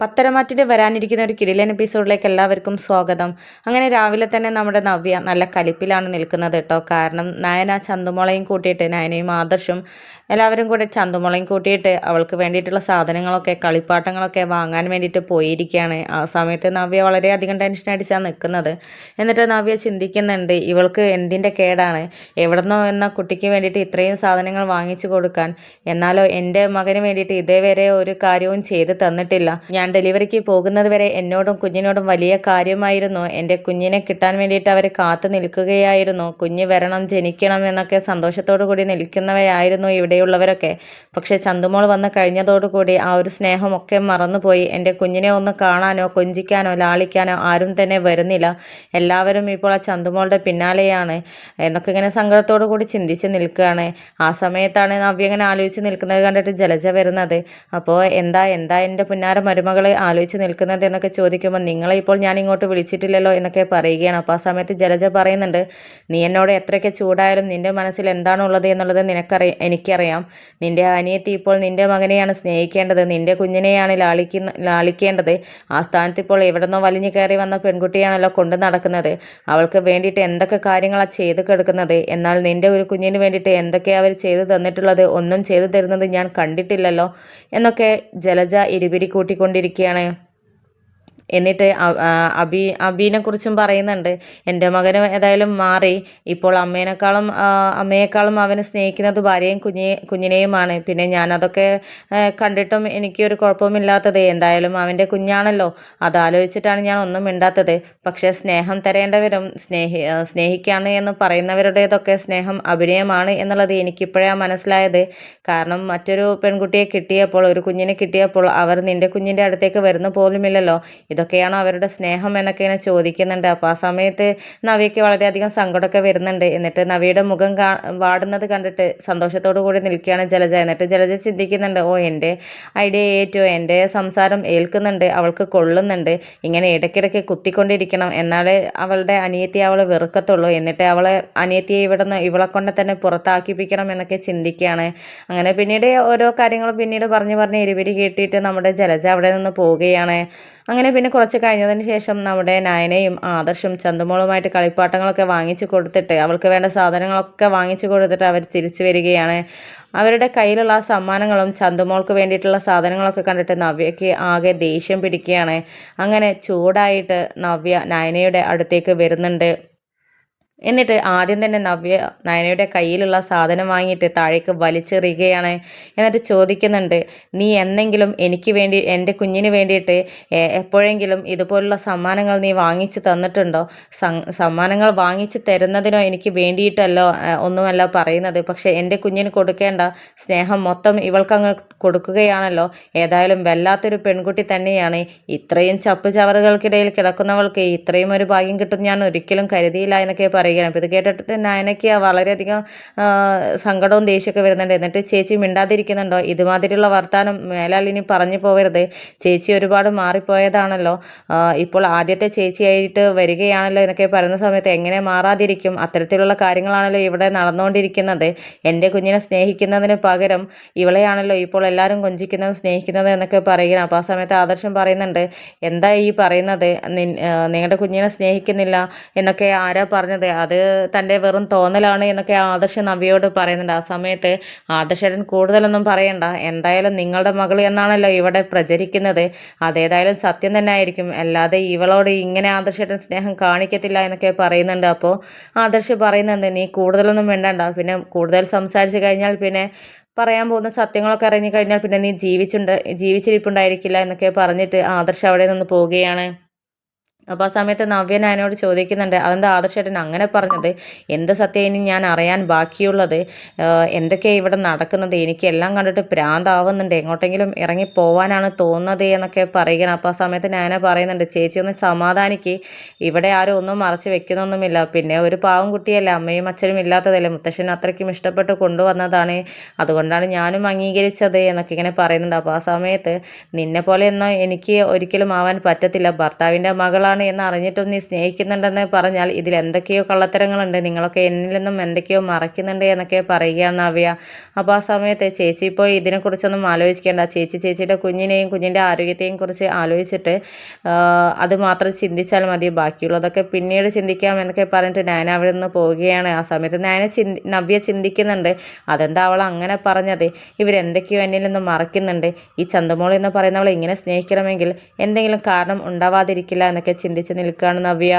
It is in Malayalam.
പത്തരമാറ്റിൽ വരാനിരിക്കുന്ന ഒരു കിടിലൻ എപ്പിസോഡിലേക്ക് എല്ലാവർക്കും സ്വാഗതം. അങ്ങനെ രാവിലെ തന്നെ നമ്മുടെ നവ്യ നല്ല കലിപ്പിലാണ് നിൽക്കുന്നത് കേട്ടോ. കാരണം നയന ചന്തുമുളയും കൂട്ടിയിട്ട് നയനയും ആദർശും എല്ലാവരും കൂടെ ചന്തുമുളയും കൂട്ടിയിട്ട് അവൾക്ക് വേണ്ടിയിട്ടുള്ള സാധനങ്ങളൊക്കെ കളിപ്പാട്ടങ്ങളൊക്കെ വാങ്ങാൻ വേണ്ടിയിട്ട് പോയിരിക്കുകയാണ്. ആ സമയത്ത് നവ്യ വളരെയധികം ടെൻഷൻ അടിച്ചാണ് നിൽക്കുന്നത്. എന്നിട്ട് നവ്യ ചിന്തിക്കുന്നുണ്ട് ഇവൾക്ക് എന്തിന്റെ കേടാണ്? എവിടെന്നോ എന്ന കുട്ടിക്ക് വേണ്ടിയിട്ട് ഇത്രയും സാധനങ്ങൾ വാങ്ങിച്ചു കൊടുക്കാൻ. എന്നാലോ എന്റെ മകന് വേണ്ടിയിട്ട് ഇതേവരെ ഒരു കാര്യവും ചെയ്ത് തന്നിട്ടില്ല. ഞാൻ ഡെലിവറിക്ക് പോകുന്നത് വരെ എന്നോടും കുഞ്ഞിനോടും വലിയ കാര്യമായിരുന്നു. എന്റെ കുഞ്ഞിനെ കിട്ടാൻ വേണ്ടിയിട്ട് അവർ കാത്തു നിൽക്കുകയായിരുന്നു. കുഞ്ഞ് വരണം ജനിക്കണം എന്നൊക്കെ സന്തോഷത്തോടു കൂടി നിൽക്കുന്നവരായിരുന്നു ഇവിടെയുള്ളവരൊക്കെ. പക്ഷേ ചന്തുമോൾ വന്ന് കഴിഞ്ഞതോടുകൂടി ആ ഒരു സ്നേഹമൊക്കെ മറന്നുപോയി. എന്റെ കുഞ്ഞിനെ ഒന്ന് കാണാനോ കൊഞ്ചിക്കാനോ ലാളിക്കാനോ ആരും തന്നെ വരുന്നില്ല. എല്ലാവരും ഇപ്പോൾ ആ ചന്തുമോളുടെ പിന്നാലെയാണ് എന്നൊക്കെ ഇങ്ങനെ സങ്കടത്തോടു കൂടി ചിന്തിച്ച് നിൽക്കുകയാണ്. ആ സമയത്താണ് നവ്യ ഇങ്ങനെ ആലോചിച്ച് നിൽക്കുന്നത് കണ്ടിട്ട് ജലജ വരുന്നത്. അപ്പോൾ എന്താ എന്താ എന്റെ പുന്നാര മരുമകൾ മകളെ ആലോചിച്ച് നിൽക്കുന്നത് എന്നൊക്കെ ചോദിക്കുമ്പോൾ നിങ്ങളെ ഇപ്പോൾ ഞാൻ ഇങ്ങോട്ട് വിളിച്ചിട്ടില്ലല്ലോ എന്നൊക്കെ പറയുകയാണ്. അപ്പോൾ ആ സമയത്ത് ജലജ പറയുന്നുണ്ട് നീ എന്നോട് എത്രയൊക്കെ ചൂടായാലും നിന്റെ മനസ്സിൽ എന്താണുള്ളത് എന്നുള്ളത് നിനക്കറിയ എനിക്കറിയാം. നിന്റെ അനിയത്തി ഇപ്പോൾ നിന്റെ മകനെയാണ് സ്നേഹിക്കേണ്ടത്. നിന്റെ കുഞ്ഞിനെയാണ് ലാളിക്കുന്ന ലാളിക്കേണ്ടത്. ആ സ്ഥാനത്ത് ഇപ്പോൾ എവിടെന്നോ വലിഞ്ഞു കയറി വന്ന പെൺകുട്ടിയാണല്ലോ കൊണ്ട് നടക്കുന്നത്. അവൾക്ക് വേണ്ടിയിട്ട് എന്തൊക്കെ കാര്യങ്ങളാണ് ചെയ്ത് കിടക്കുന്നത്? എന്നാൽ നിന്റെ ഒരു കുഞ്ഞിന് വേണ്ടിയിട്ട് എന്തൊക്കെയാണ് അവർ ചെയ്തു തന്നിട്ടുള്ളത്? ഒന്നും ചെയ്തു തരുന്നത് ഞാൻ കണ്ടിട്ടില്ലല്ലോ എന്നൊക്കെ ജലജ ഇരുപിരി കൂട്ടിക്കൊണ്ടിരിക്കും ഇരിക്കുകയാണ് എന്നിട്ട് അബി അബീനെ കുറിച്ചും പറയുന്നുണ്ട്. എന്റെ മകന് ഏതായാലും മാറി. ഇപ്പോൾ അമ്മേനേക്കാളും അമ്മയെക്കാളും അവനെ സ്നേഹിക്കുന്നത് ഭാര്യയും കുഞ്ഞി കുഞ്ഞിനെയുമാണ്. പിന്നെ ഞാനതൊക്കെ കണ്ടിട്ടും എനിക്കൊരു കുഴപ്പമില്ലാത്തത് എന്തായാലും അവന്റെ കുഞ്ഞാണല്ലോ. അതാലോചിച്ചിട്ടാണ് ഞാൻ ഒന്നും മിണ്ടാത്തത്. പക്ഷേ സ്നേഹം തരേണ്ടവരും സ്നേഹി സ്നേഹിക്കാണ് എന്ന് പറയുന്നവരുടേതൊക്കെ സ്നേഹം അഭിനയമാണ് എന്നുള്ളത് എനിക്കിപ്പോഴാണ് മനസ്സിലായത്. കാരണം മറ്റൊരു പെൺകുട്ടിയെ കിട്ടിയപ്പോൾ ഒരു കുഞ്ഞിനെ കിട്ടിയപ്പോൾ അവർ നിന്റെ കുഞ്ഞിന്റെ അടുത്തേക്ക് വരുന്ന പോലുമില്ലല്ലോ. ഇതൊക്കെയാണോ അവരുടെ സ്നേഹം എന്നൊക്കെ ഇങ്ങനെ ചോദിക്കുന്നുണ്ട്. അപ്പോൾ ആ സമയത്ത് നവിക്ക് വളരെയധികം സങ്കടമൊക്കെ വരുന്നുണ്ട്. എന്നിട്ട് നവിയുടെ മുഖം കാ വാടുന്നത് കണ്ടിട്ട് സന്തോഷത്തോടു കൂടി നിൽക്കുകയാണ് ജലജ. എന്നിട്ട് ജലജ ചിന്തിക്കുന്നുണ്ട് ഓ എന്റെ ഐഡിയ ഏറ്റവും എന്റെ സംസാരം ഏൽക്കുന്നുണ്ട്. അവൾക്ക് കൊള്ളുന്നുണ്ട്. ഇങ്ങനെ ഇടയ്ക്കിടയ്ക്ക് കുത്തിക്കൊണ്ടിരിക്കണം. എന്നാലേ അവളുടെ അനിയത്തി അവളെ വെറുക്കത്തുള്ളൂ. എന്നിട്ട് അവളെ അനിയത്തിയെ ഇവിടെ നിന്ന് ഇവളെ കൊണ്ട് തന്നെ പുറത്താക്കിപ്പിക്കണം എന്നൊക്കെ ചിന്തിക്കുകയാണ്. അങ്ങനെ പിന്നീട് ഓരോ കാര്യങ്ങളും പിന്നീട് പറഞ്ഞു പറഞ്ഞ് ഇരുവരി കേട്ടിട്ട് നമ്മുടെ ജലജ അവിടെ നിന്ന് പോവുകയാണ്. അങ്ങനെ പിന്നെ കുറച്ച് കഴിഞ്ഞതിന് ശേഷം നമ്മുടെ നയനയും ആദർശും ചന്ദമോളുമായിട്ട് കളിപ്പാട്ടങ്ങളൊക്കെ വാങ്ങിച്ചു കൊടുത്തിട്ട് അവൾക്ക് വേണ്ട സാധനങ്ങളൊക്കെ വാങ്ങിച്ചു കൊടുത്തിട്ട് അവർ തിരിച്ചു വരികയാണ്. അവരുടെ കയ്യിലുള്ള ആ സമ്മാനങ്ങളും ചന്തുമോൾക്ക് വേണ്ടിയിട്ടുള്ള സാധനങ്ങളൊക്കെ കണ്ടിട്ട് നവ്യയ്ക്ക് ആകെ ദേഷ്യം പിടിക്കുകയാണ്. അങ്ങനെ ചൂടായിട്ട് നവ്യ നയനയുടെ അടുത്തേക്ക് വരുന്നുണ്ട്. എന്നിട്ട് ആദ്യം തന്നെ നവ്യ നയനയുടെ കയ്യിലുള്ള സാധനം വാങ്ങിയിട്ട് താഴേക്ക് വലിച്ചെറിയുകയാണ്. എന്നിട്ട് ചോദിക്കുന്നുണ്ട് നീ എന്നെങ്കിലും എനിക്ക് വേണ്ടി എന്റെ കുഞ്ഞിന് വേണ്ടിയിട്ട് എപ്പോഴെങ്കിലും ഇതുപോലുള്ള സമ്മാനങ്ങൾ നീ വാങ്ങിച്ച് തന്നിട്ടുണ്ടോ? സമ്മാനങ്ങൾ വാങ്ങിച്ച് തരുന്നതിനോ എനിക്ക് വേണ്ടിയിട്ടല്ലോ ഒന്നുമല്ല പറയുന്നത്. പക്ഷേ എന്റെ കുഞ്ഞിന് കൊടുക്കേണ്ട സ്നേഹം മൊത്തം ഇവൾക്കങ്ങ് കൊടുക്കുകയാണല്ലോ. ഏതായാലും വല്ലാത്തൊരു പെൺകുട്ടി തന്നെയാണ്. ഇത്രയും ചപ്പ് ചവറുകൾക്കിടയിൽ കിടക്കുന്നവൾക്ക് ഇത്രയും ഒരു ഭാഗ്യം കിട്ടും ഞാൻ ഒരിക്കലും കരുതിയില്ല എന്നൊക്കെ പറയും. പറയുകയാണ്. അപ്പോൾ ഇത് കേട്ടിട്ട് നയനയ്ക്ക് വളരെയധികം സങ്കടവും ദേഷ്യമൊക്കെ വരുന്നുണ്ട്. എന്നിട്ട് ചേച്ചി മിണ്ടാതിരിക്കുന്നുണ്ടോ? ഇതുമാതിരിയുള്ള വർത്തമാനം മേലാൽ ഇനി പറഞ്ഞു പോകരുത് ചേച്ചി ഒരുപാട് മാറിപ്പോയതാണല്ലോ. ഇപ്പോൾ ആദ്യത്തെ ചേച്ചിയായിട്ട് വരികയാണല്ലോ എന്നൊക്കെ പറയുന്ന സമയത്ത് എങ്ങനെ മാറാതിരിക്കും? അത്തരത്തിലുള്ള കാര്യങ്ങളാണല്ലോ ഇവിടെ നടന്നുകൊണ്ടിരിക്കുന്നത്. എന്റെ കുഞ്ഞിനെ സ്നേഹിക്കുന്നതിന് പകരം ഇവളെയാണല്ലോ ഇപ്പോൾ എല്ലാവരും കൊഞ്ചിക്കുന്നത് സ്നേഹിക്കുന്നത് എന്നൊക്കെ പറയുകയാണ്. അപ്പോൾ ആ സമയത്ത് ആദർശം പറയുന്നുണ്ട് എന്താ ഈ പറയുന്നത്? നിങ്ങളുടെ കുഞ്ഞിനെ സ്നേഹിക്കുന്നില്ല എന്നൊക്കെ ആരാ പറഞ്ഞത്? അത് തന്റെ വെറും തോന്നലാണ് എന്നൊക്കെ ആദർശ നവ്യയോട് പറയുന്നുണ്ട്. ആ സമയത്ത് ആദർശരൻ കൂടുതലൊന്നും പറയണ്ട. എന്തായാലും നിങ്ങളുടെ മകൾ എന്നാണല്ലോ ഇവിടെ പ്രചരിക്കുന്നത്. അതേതായാലും സത്യം തന്നെ ആയിരിക്കും. അല്ലാതെ ഇവളോട് ഇങ്ങനെ ആദർശേട്ടൻ സ്നേഹം കാണിക്കത്തില്ല എന്നൊക്കെ പറയുന്നുണ്ട്. അപ്പോൾ ആദർശ് പറയുന്നുണ്ട് നീ കൂടുതലൊന്നും വേണ്ടണ്ട പിന്നെ കൂടുതൽ സംസാരിച്ച് കഴിഞ്ഞാൽ പിന്നെ പറയാൻ പോകുന്ന സത്യങ്ങളൊക്കെ അറിഞ്ഞു കഴിഞ്ഞാൽ പിന്നെ നീ ജീവിച്ചുണ്ട് ജീവിച്ചിരിപ്പുണ്ടായിരിക്കില്ല എന്നൊക്കെ പറഞ്ഞിട്ട് ആദർശ് അവിടെ നിന്ന് പോവുകയാണ്. അപ്പോൾ ആ സമയത്ത് നവ്യൻ അതിനോട് ചോദിക്കുന്നുണ്ട് അതെന്താ ആദർശേട്ടൻ അങ്ങനെ പറഞ്ഞത്? എന്ത് സത്യം ഇനി ഞാൻ അറിയാൻ ബാക്കിയുള്ളത്? എന്തൊക്കെയാണ് ഇവിടെ നടക്കുന്നത്? എനിക്കെല്ലാം കണ്ടിട്ട് പ്രാന്താവുന്നുണ്ട്. എങ്ങോട്ടെങ്കിലും ഇറങ്ങി പോവാനാണ് തോന്നുന്നത് എന്നൊക്കെ പറയുകയാണ്. അപ്പോൾ ആ സമയത്ത് ഞാൻ പറയുന്നുണ്ട് ചേച്ചി ഒന്ന് സമാധാനിക്ക്. ഇവിടെ ആരും ഒന്നും മറച്ച് വെക്കുന്നൊന്നുമില്ല. പിന്നെ ഒരു പാവം കുട്ടിയല്ല അമ്മയും അച്ഛനും ഇല്ലാത്തതല്ലേ. മുത്തശ്ശൻ അത്രയ്ക്കും ഇഷ്ടപ്പെട്ട് കൊണ്ടുവന്നതാണ്. അതുകൊണ്ടാണ് ഞാനും അംഗീകരിച്ചത് എന്നൊക്കെ ഇങ്ങനെ പറയുന്നുണ്ട്. അപ്പോൾ ആ സമയത്ത് നിന്നെ പോലെ ഒന്നും എനിക്ക് ഒരിക്കലും ആവാൻ പറ്റത്തില്ല. ഭർത്താവിന്റെ മകളാണ് ആളാണ് എന്ന് അറിഞ്ഞിട്ടും നീ സ്നേഹിക്കുന്നുണ്ടെന്ന് പറഞ്ഞാൽ ഇതിൽ എന്തൊക്കെയോ കള്ളത്തരങ്ങളുണ്ട്. നിങ്ങളൊക്കെ എന്നിൽ നിന്നും എന്തൊക്കെയോ മറയ്ക്കുന്നുണ്ട് എന്നൊക്കെ പറയുകയാണ് നവ്യ. അപ്പോൾ ആ സമയത്ത് ചേച്ചി ഇപ്പോൾ ഇതിനെക്കുറിച്ചൊന്നും ആലോചിക്കേണ്ട. ചേച്ചി ചേച്ചിയുടെ കുഞ്ഞിനെയും കുഞ്ഞിന്റെ ആരോഗ്യത്തെയും കുറിച്ച് ആലോചിച്ചിട്ട് അത് മാത്രം ചിന്തിച്ചാൽ മതി. ബാക്കിയുള്ളതൊക്കെ പിന്നീട് ചിന്തിക്കാം എന്നൊക്കെ പറഞ്ഞിട്ട് നയന അവിടെ നിന്ന് പോവുകയാണ്. ആ സമയത്ത് നയന ചിന്തി നവ്യ ചിന്തിക്കുന്നുണ്ട്. അതെന്താ അവൾ അങ്ങനെ പറഞ്ഞത്? ഇവരെന്തൊക്കെയോ എന്നിൽ നിന്ന് മറയ്ക്കുന്നുണ്ട്. ഈ ചന്തമോൾ എന്ന് പറയുന്നവളെ ഇങ്ങനെ സ്നേഹിക്കണമെങ്കിൽ എന്തെങ്കിലും കാരണം ഉണ്ടാവാതിരിക്കില്ല എന്നൊക്കെ ചിന്തിച്ച് നിൽക്കുകയാണ് നവ്യ.